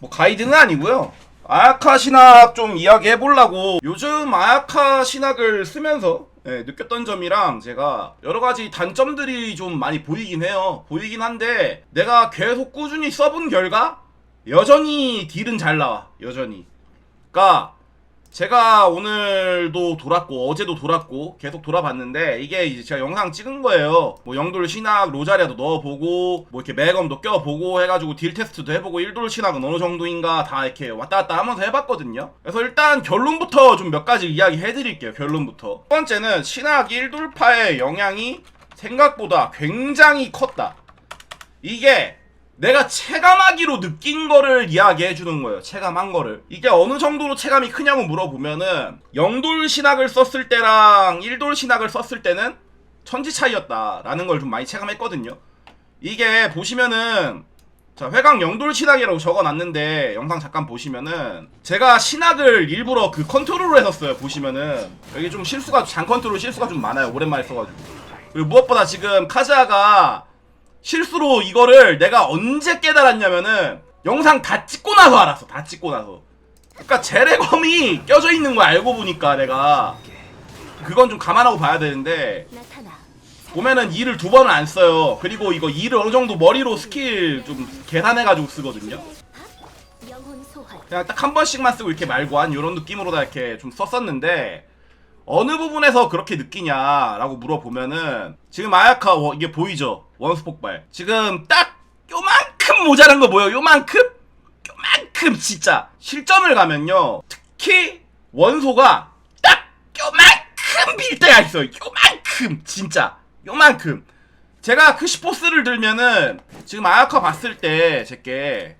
뭐 가이드는 아니고요. 아야카 신학 좀 이야기해 보려고 요즘 아야카 신학을 쓰면서 예, 느꼈던 점이랑 제가 여러 가지 단점들이 좀 많이 보이긴 해요. 보이긴 한데 내가 계속 꾸준히 써본 결과 여전히 딜은 잘 나와. 여전히. 그러니까 제가 오늘도 돌았고 어제도 돌았고 계속 돌아봤는데 이게 이제 제가 영상 찍은 거예요. 뭐 영돌 신학 로자리아도 넣어보고 뭐 이렇게 매검도 껴보고 해가지고 딜 테스트도 해보고 일돌 신학은 어느 정도인가 다 이렇게 왔다 갔다 하면서 해봤거든요. 그래서 일단 결론부터 좀 몇 가지 이야기 해드릴게요. 결론부터. 첫 번째는 신학 일돌파의 영향이 생각보다 굉장히 컸다. 이게 내가 체감하기로 느낀 거를 이야기해 주는 거예요. 체감한 거를. 이게 어느 정도로 체감이 크냐고 물어보면은 영돌 신학을 썼을 때랑 일돌 신학을 썼을 때는 천지 차이였다라는 걸 좀 많이 체감했거든요. 이게 보시면은 자, 회강 영돌 신학이라고 적어 놨는데 영상 잠깐 보시면은 제가 신학을 일부러 그 컨트롤로 했었어요. 보시면은 여기 좀 실수가 장 컨트롤 실수가 좀 많아요. 오랜만에 써 가지고. 그리고 무엇보다 지금 카즈아가 실수로 이거를 내가 언제 깨달았냐면은 영상 다 찍고 나서 알았어. 다 찍고 나서. 그러니까 제레검이 껴져 있는 거 알고 보니까 내가 그건 좀 감안하고 봐야 되는데. 보면은 2를 두 번은 안 써요. 그리고 이거 2를 어느 정도 머리로 스킬 좀 계산해가지고 쓰거든요. 소환. 그냥 딱 한 번씩만 쓰고 이렇게 말고 한 이런 느낌으로 다 이렇게 좀 썼었는데 어느 부분에서 그렇게 느끼냐라고 물어보면은 지금 아야카 워- 이게 보이죠? 원스 폭발. 지금 딱 요만큼 모자란 거 보여. 요만큼? 요만큼 진짜. 실점을 가면요. 특히 원소가 딱 요만큼 빌 때가 있어요. 요만큼 진짜. 요만큼. 제가 크시포스를 들면은 지금 아야카 봤을 때 제게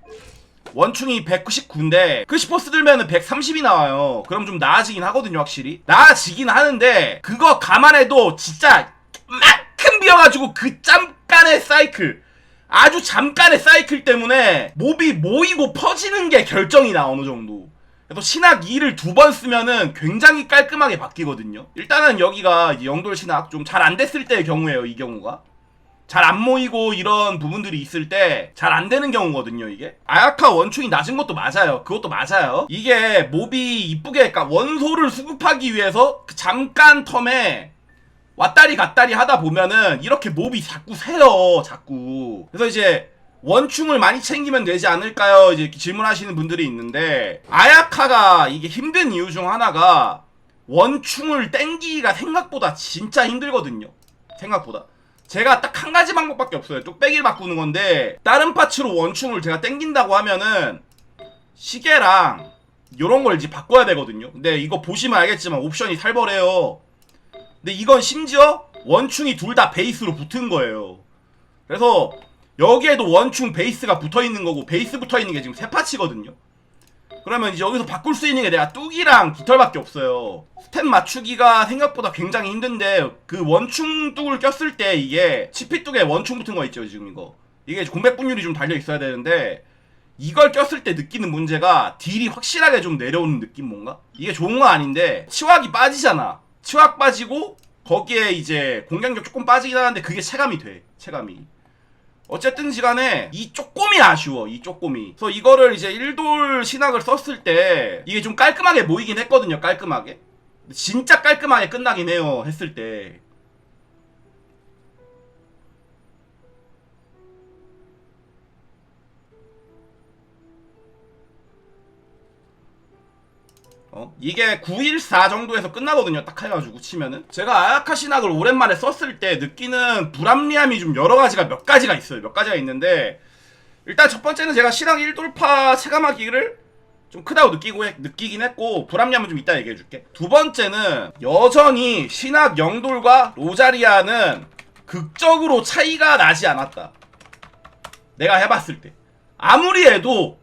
원충이 199인데 그 시포스 들면은 130이 나와요. 그럼 좀 나아지긴 하거든요, 확실히. 나아지긴 하는데 그거 감안해도 진짜 만큼 비어가지고 그 잠깐의 사이클 아주 잠깐의 사이클 때문에 몹이 모이고 퍼지는 게 결정이 나 어느 정도. 그래서 신학 2를 두 번 쓰면은 굉장히 깔끔하게 바뀌거든요. 일단은 여기가 영돌 신학 좀 잘 안 됐을 때의 경우예요, 이 경우가. 잘 안 모이고 이런 부분들이 있을 때 잘 안 되는 경우거든요 이게. 아야카 원충이 낮은 것도 맞아요. 그것도 맞아요. 이게 몹이 이쁘게 그러니까 원소를 수급하기 위해서 그 잠깐 텀에 왔다리 갔다리 하다 보면은 이렇게 몹이 자꾸 새요 자꾸. 그래서 이제 원충을 많이 챙기면 되지 않을까요? 이제 질문하시는 분들이 있는데 아야카가 이게 힘든 이유 중 하나가 원충을 땡기기가 생각보다 진짜 힘들거든요. 생각보다 제가 딱 한 가지 방법밖에 없어요. 뚝배기를 바꾸는 건데 다른 파츠로 원충을 제가 땡긴다고 하면은 시계랑 요런 걸 이제 바꿔야 되거든요. 근데 이거 보시면 알겠지만 옵션이 살벌해요. 근데 이건 심지어 원충이 둘 다 베이스로 붙은 거예요. 그래서 여기에도 원충 베이스가 붙어 있는 거고 베이스 붙어 있는 게 지금 세 파츠거든요. 그러면 이제 여기서 바꿀 수 있는 게 내가 뚝이랑 깃털밖에 없어요. 스텝 맞추기가 생각보다 굉장히 힘든데 그 원충 뚝을 꼈을 때 이게 치피 뚝에 원충 붙은 거 있죠 지금 이거. 이게 공백 분율이 좀 달려 있어야 되는데 이걸 꼈을 때 느끼는 문제가 딜이 확실하게 좀 내려오는 느낌 뭔가? 이게 좋은 건 아닌데 치확이 빠지잖아. 치확 빠지고 거기에 이제 공격력 조금 빠지긴 하는데 그게 체감이 돼 체감이 어쨌든 시간에 이 쪼꼬미 아쉬워 이 쪼꼬미. 그래서 이거를 이제 일돌 신학을 썼을 때 이게 좀 깔끔하게 모이긴 했거든요 깔끔하게. 진짜 깔끔하게 끝나긴 해요 했을 때 어? 이게 914 정도에서 끝나거든요. 딱 해가지고 치면은. 제가 아야카 신학을 오랜만에 썼을 때 느끼는 불합리함이 좀 여러 가지가 몇 가지가 있어요. 몇 가지가 있는데 일단 첫 번째는 제가 신학 1돌파 체감하기를 좀 크다고 느끼고 해- 느끼긴 했고 불합리함은 좀 이따 얘기해 줄게. 두 번째는 여전히 신학 영돌과 로자리아는 극적으로 차이가 나지 않았다. 내가 해봤을 때 아무리 해도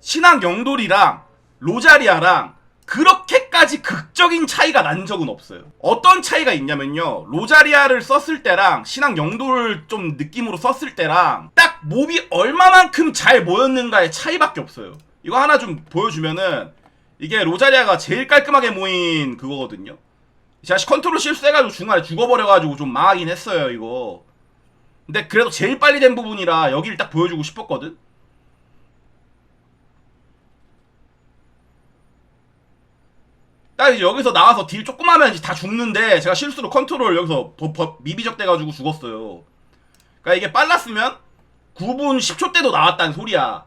신학 영돌이랑 로자리아랑 그렇게까지 극적인 차이가 난 적은 없어요. 어떤 차이가 있냐면요. 로자리아를 썼을 때랑 신앙 영도를 좀 느낌으로 썼을 때랑 딱 몹이 얼마만큼 잘 모였는가의 차이밖에 없어요. 이거 하나 좀 보여주면은 이게 로자리아가 제일 깔끔하게 모인 그거거든요. 제가 컨트롤 실수해가지고 중간에 죽어버려가지고 좀 망하긴 했어요 이거. 근데 그래도 제일 빨리 된 부분이라 여기를 딱 보여주고 싶었거든. 딱 이제 여기서 나와서 딜 조금 하면 이제 다 죽는데 제가 실수로 컨트롤 여기서 버- 버- 미비적 돼가지고 죽었어요. 그러니까 이게 빨랐으면 9분 10초 때도 나왔다는 소리야.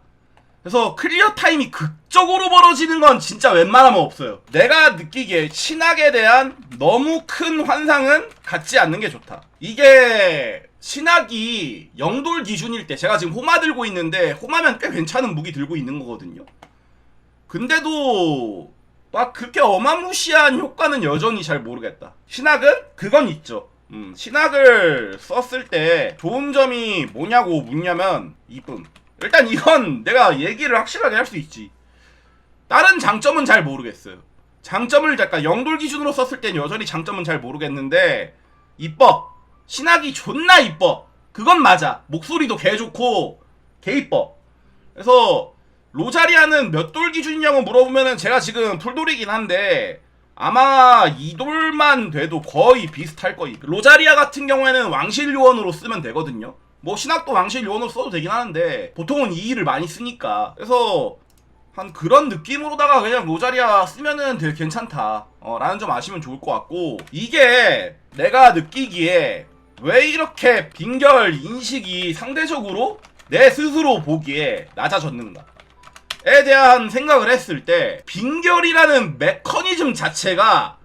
그래서 클리어 타임이 극적으로 벌어지는 건 진짜 웬만하면 없어요. 내가 느끼기에 신학에 대한 너무 큰 환상은 갖지 않는 게 좋다. 이게 신학이 영돌 기준일 때 제가 지금 호마 들고 있는데 호마면 꽤 괜찮은 무기 들고 있는 거거든요. 근데도 막 그렇게 어마무시한 효과는 여전히 잘 모르겠다. 신학은 그건 있죠. 음, 신학을 썼을 때 좋은 점이 뭐냐고 묻냐면 이쁨. 일단 이건 내가 얘기를 확실하게 할 수 있지. 다른 장점은 잘 모르겠어요. 장점을 약간 영돌 기준으로 썼을 땐 여전히 장점은 잘 모르겠는데 이뻐. 신학이 존나 이뻐. 그건 맞아. 목소리도 개 좋고 개 이뻐. 그래서 로자리아는 몇 돌 기준이냐고 물어보면은 제가 지금 풀돌이긴 한데 아마 이 돌만 돼도 거의 비슷할 거예요. 로자리아 같은 경우에는 왕실 요원으로 쓰면 되거든요. 뭐 신학도 왕실 요원으로 써도 되긴 하는데 보통은 이 일을 많이 쓰니까 그래서 한 그런 느낌으로다가 그냥 로자리아 쓰면은 되게 괜찮다 어, 라는 점 아시면 좋을 것 같고 이게 내가 느끼기에 왜 이렇게 빈결 인식이 상대적으로 내 스스로 보기에 낮아졌는가 에 대한 생각을 했을 때 빈결이라는 메커니즘 자체가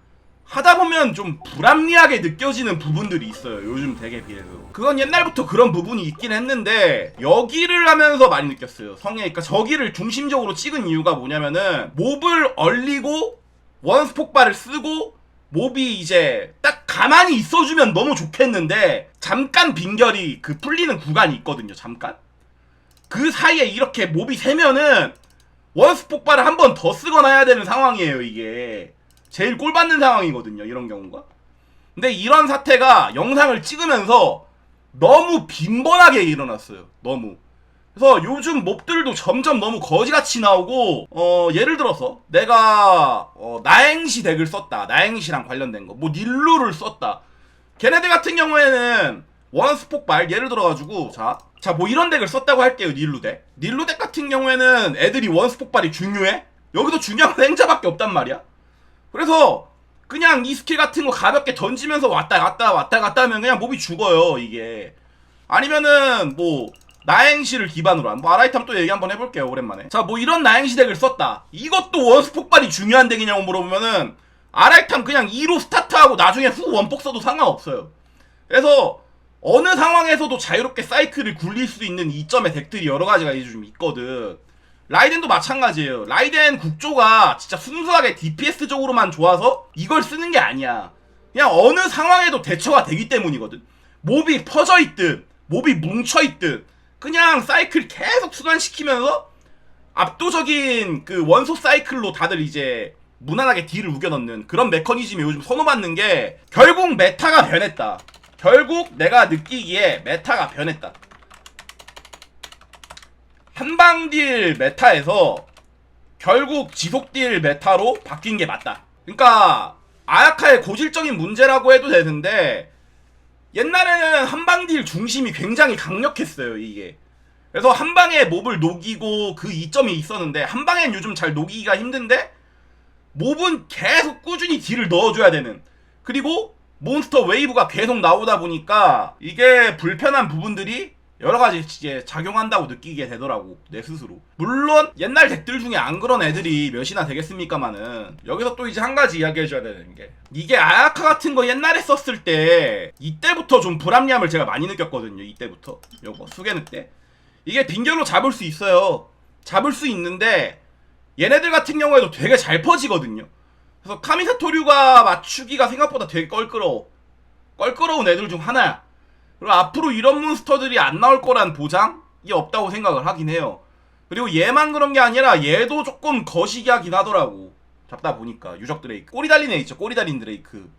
하다 보면 좀 불합리하게 느껴지는 부분들이 있어요. 요즘 덱에 비해서. 그건 옛날부터 그런 부분이 있긴 했는데 여기를 하면서 많이 느꼈어요. 성에 그러니까 저기를 중심적으로 찍은 이유가 뭐냐면은 몹을 얼리고 원스 폭발을 쓰고 몹이 이제 딱 가만히 있어주면 너무 좋겠는데 잠깐 빈결이 그 풀리는 구간이 있거든요. 잠깐. 그 사이에 이렇게 몹이 세면은 원스 폭발을 한 번 더 쓰거나 해야 되는 상황이에요, 이게. 제일 꼴 받는 상황이거든요, 이런 경우가. 근데 이런 사태가 영상을 찍으면서 너무 빈번하게 일어났어요. 너무. 그래서 요즘 몹들도 점점 너무 거지같이 나오고, 어, 예를 들어서 내가, 어, 나행시 덱을 썼다. 나행시랑 관련된 거. 뭐, 닐루를 썼다. 걔네들 같은 경우에는 원스 폭발 예를 들어가지고 자, 자 뭐 이런 덱을 썼다고 할게요 닐루 덱. 닐루 덱 같은 경우에는 애들이 원스 폭발이 중요해? 여기도 중요한 건 행자밖에 없단 말이야. 그래서 그냥 이 스킬 같은 거 가볍게 던지면서 왔다 갔다 왔다 갔다 하면 그냥 몹이 죽어요 이게. 아니면은 뭐 나행시를 기반으로 한뭐 아라이탐 또 얘기 한번 해볼게요 오랜만에. 자 뭐 이런 나행시 덱을 썼다. 이것도 원스 폭발이 중요한 덱이냐고 물어보면은 아라이탐 그냥 2로 스타트하고 나중에 후 원폭 써도 상관없어요. 그래서 어느 상황에서도 자유롭게 사이클을 굴릴 수 있는 이점의 덱들이 여러 가지가 이제 좀 있거든. 라이덴도 마찬가지예요. 라이덴 국조가 진짜 순수하게 DPS적으로만 좋아서 이걸 쓰는 게 아니야. 그냥 어느 상황에도 대처가 되기 때문이거든. 몹이 퍼져 있든, 몹이 뭉쳐 있든, 그냥 사이클 계속 순환시키면서 압도적인 그 원소 사이클로 다들 이제 무난하게 딜을 우겨넣는 그런 메커니즘이 요즘 선호받는 게 결국 메타가 변했다. 결국 내가 느끼기에 메타가 변했다. 한방딜 메타에서 결국 지속딜 메타로 바뀐 게 맞다. 그러니까 아야카의 고질적인 문제라고 해도 되는데 옛날에는 한방딜 중심이 굉장히 강력했어요 이게. 그래서 한방에 몹을 녹이고 그 이점이 있었는데 한방엔 요즘 잘 녹이기가 힘든데 몹은 계속 꾸준히 딜을 넣어줘야 되는 그리고 몬스터 웨이브가 계속 나오다 보니까 이게 불편한 부분들이 여러 가지 이제 작용한다고 느끼게 되더라고 내 스스로. 물론 옛날 덱들 중에 안 그런 애들이 몇이나 되겠습니까마는 여기서 또 이제 한 가지 이야기해줘야 되는 게 이게 아야카 같은 거 옛날에 썼을 때 이때부터 좀 불합리함을 제가 많이 느꼈거든요 이때부터. 요거 수개늑 때. 이게 빈결로 잡을 수 있어요. 잡을 수 있는데 얘네들 같은 경우에도 되게 잘 퍼지거든요 그래서 카미사토류가 맞추기가 생각보다 되게 껄끄러워 껄끄러운 애들 중 하나야 그리고 앞으로 이런 몬스터들이 안 나올 거란 보장이 없다고 생각을 하긴 해요. 그리고 얘만 그런 게 아니라 얘도 조금 거시기하긴 하더라고. 잡다 보니까 유적 드레이크. 꼬리 달린 애 있죠. 꼬리 달린 드레이크.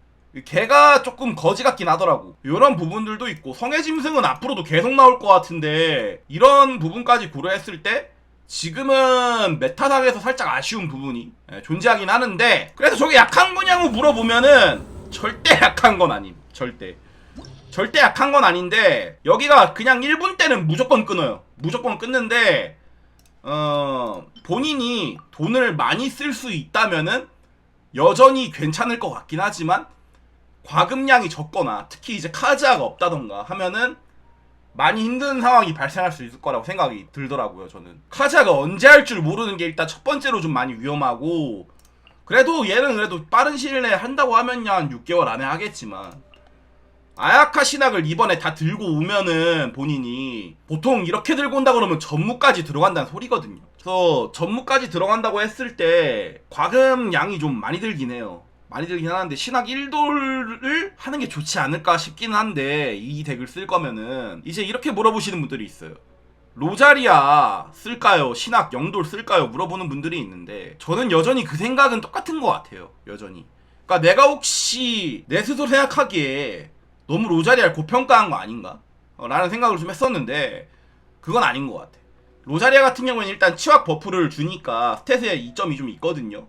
걔가 조금 거지 같긴 하더라고. 이런 부분들도 있고 성의 짐승은 앞으로도 계속 나올 것 같은데 이런 부분까지 고려했을 때 지금은 메타상에서 살짝 아쉬운 부분이 예, 존재하긴 하는데 그래서 저게 약한 거냐고 물어보면은 절대 약한 건 아님. 절대. 절대 약한 건 아닌데 여기가 그냥 1분 때는 무조건 끊어요. 무조건 끊는데 어 본인이 돈을 많이 쓸 수 있다면은 여전히 괜찮을 것 같긴 하지만 과금량이 적거나 특히 이제 카즈아가 없다던가 하면은 많이 힘든 상황이 발생할 수 있을 거라고 생각이 들더라고요 저는 카즈아가 언제 할 줄 모르는 게 일단 첫 번째로 좀 많이 위험하고 그래도 얘는 그래도 빠른 시일 내에 한다고 하면야 한 6개월 안에 하겠지만 아야카 신학을 이번에 다 들고 오면은 본인이 보통 이렇게 들고 온다 그러면 전무까지 들어간다는 소리거든요. 그래서 전무까지 들어간다고 했을 때 과금 양이 좀 많이 들긴 해요. 많이 들긴 하는데 신학 1돌을 하는 게 좋지 않을까 싶기는 한데 이 덱을 쓸 거면은 이제 이렇게 물어보시는 분들이 있어요. 로자리아 쓸까요? 신학 영돌 쓸까요? 물어보는 분들이 있는데 저는 여전히 그 생각은 똑같은 것 같아요. 여전히. 그러니까 내가 혹시 내 스스로 생각하기에 너무 로자리아를 고평가한 거 아닌가? 어, 라는 생각을 좀 했었는데 그건 아닌 것 같아. 로자리아 같은 경우에는 일단 치확 버프를 주니까 스탯에 이점이 좀 있거든요.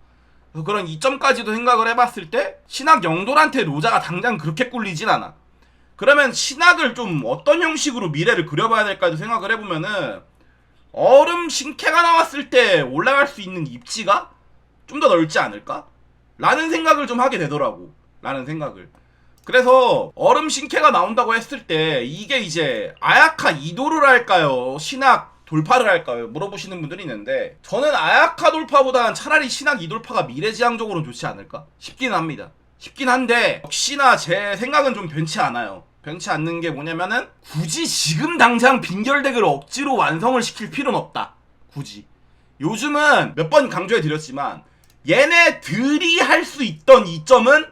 그래서 그런 이점까지도 생각을 해봤을 때 신학 영돌한테 로자가 당장 그렇게 꿀리진 않아. 그러면 신학을 좀 어떤 형식으로 미래를 그려봐야 될까도 생각을 해보면은 얼음 신캐가 나왔을 때 올라갈 수 있는 입지가 좀 더 넓지 않을까? 라는 생각을 좀 하게 되더라고. 라는 생각을. 그래서 얼음 신캐가 나온다고 했을 때 이게 이제 아야카 이도를 할까요? 신학 돌파를 할까요? 물어보시는 분들이 있는데 저는 아야카 돌파보다는 차라리 신학 이돌파가 미래지향적으로 좋지 않을까 싶긴 합니다. 싶긴 한데 역시나 제 생각은 좀 변치 않아요. 변치 않는 게 뭐냐면은 굳이 지금 당장 빈결덱을 억지로 완성을 시킬 필요는 없다. 굳이. 요즘은 몇 번 강조해 드렸지만 얘네들이 할 수 있던 이점은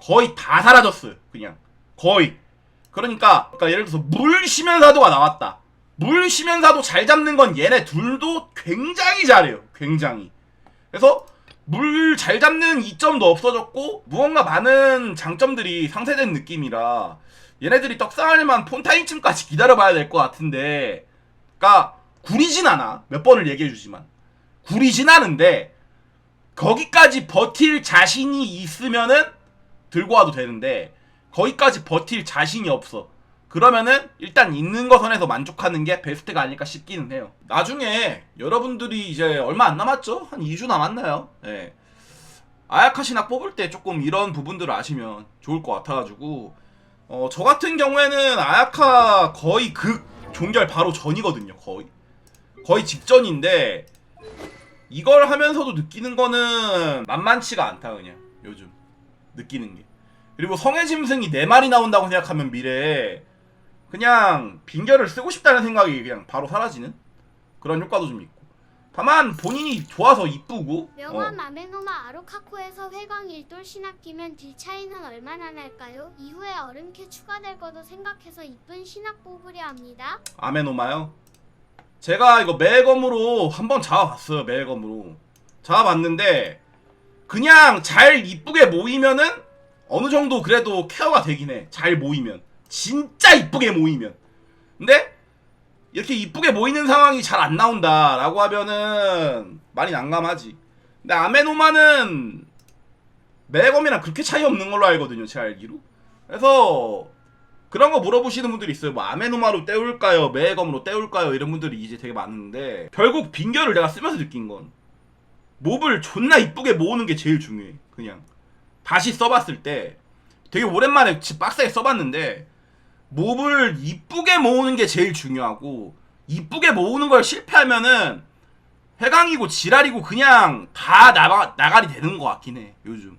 거의 다 사라졌어요. 그냥 거의. 그러니까, 그러니까 예를 들어서 물 시면사도가 나왔다. 물 시면사도 잘 잡는 건 얘네 둘도 굉장히 잘해요. 굉장히. 그래서 물 잘 잡는 이점도 없어졌고 무언가 많은 장점들이 상쇄된 느낌이라 얘네들이 떡상할만 폰타인층까지 기다려봐야 될 것 같은데 그니까 구리진 않아 몇 번을 얘기해주지만 구리진 않은데 거기까지 버틸 자신이 있으면은 들고 와도 되는데 거기까지 버틸 자신이 없어. 그러면은 일단 있는 거 선에서 만족하는 게 베스트가 아닐까 싶기는 해요. 나중에 여러분들이 이제 얼마 안 남았죠? 한 2주 남았나요? 예. 아야카 신학 뽑을 때 조금 이런 부분들을 아시면 좋을 것 같아가지고 어, 저 같은 경우에는 아야카 거의 극 종결 바로 전이거든요. 거의 거의 직전인데 이걸 하면서도 느끼는 거는 만만치가 않다 그냥 요즘 느끼는 게 그리고 성의 짐승이 네 마리 나온다고 생각하면 미래에 그냥 빙결을 쓰고 싶다는 생각이 그냥 바로 사라지는 그런 효과도 좀 있고. 다만 본인이 좋아서 이쁘고 명화 어, 마메노마 아로카코에서 회광 일돌 신학 끼면 딜 차이는 얼마나 날까요? 이후에 얼음캐 추가될 것도 생각해서 이쁜 신학 뽑으려 합니다. 아메노마요? 제가 이거 매검으로 한번 잡아봤어요 매검으로. 잡아봤는데 그냥 잘 이쁘게 모이면은 어느 정도 그래도 케어가 되긴 해잘 모이면 진짜 이쁘게 모이면 근데 이렇게 이쁘게 모이는 상황이 잘 안 나온다라고 하면은 많이 난감하지 근데 아메노마는 매검이랑 그렇게 차이 없는 걸로 알거든요 제 알기로 그래서 그런 거 물어보시는 분들이 있어요. 뭐 아메노마로 때울까요? 매검으로 때울까요? 이런 분들이 이제 되게 많은데 결국 빙결을 내가 쓰면서 느낀 건 몹을 존나 이쁘게 모으는 게 제일 중요해. 그냥 다시 써봤을 때 되게 오랜만에 지- 빡세게 써봤는데 몹을 이쁘게 모으는 게 제일 중요하고 이쁘게 모으는 걸 실패하면은 해강이고 지랄이고 그냥 다 나가, 나가리 되는 것 같긴 해 요즘.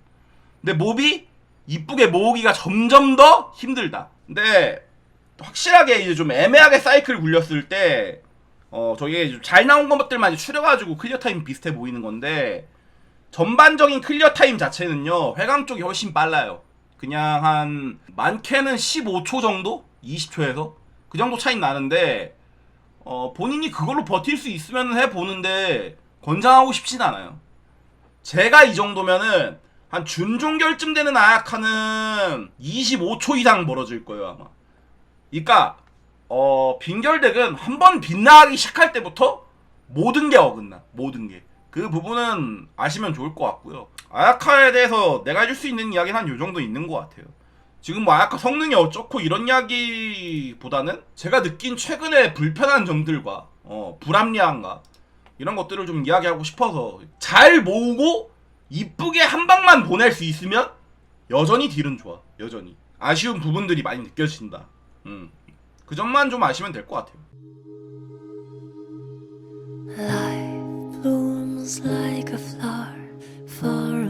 근데 몹이 이쁘게 모으기가 점점 더 힘들다. 근데 확실하게 이제 좀 애매하게 사이클 굴렸을 때, 어, 저게 좀 잘 나온 것들만 추려가지고 클리어 타임 비슷해 보이는 건데, 전반적인 클리어 타임 자체는요, 회강 쪽이 훨씬 빨라요. 그냥 한, 많게는 15초 정도? 20초에서? 그 정도 차이 나는데, 어, 본인이 그걸로 버틸 수 있으면 해 보는데, 권장하고 싶진 않아요. 제가 이 정도면은 한 준종결쯤 되는 아야카는 25초 이상 벌어질 거예요 아마. 그러니까 어 빈결덱은 한번 빗나가기 시작할 때부터 모든 게 어긋나 모든 게. 그 부분은 아시면 좋을 것 같고요. 아야카에 대해서 내가 해줄 수 있는 이야기는 한 요 정도 있는 것 같아요. 지금 뭐 아까 성능이 어쩌고 이런 이야기보다는 제가 느낀 최근의 불편한 점들과 어, 불합리함과 이런 것들을 좀 이야기하고 싶어서 잘 모으고 이쁘게 한 방만 보낼 수 있으면 여전히 딜은 좋아. 여전히. 아쉬운 부분들이 많이 느껴진다. 음. 그 점만 좀 아시면 될 것 같아요. Life blooms like a flower for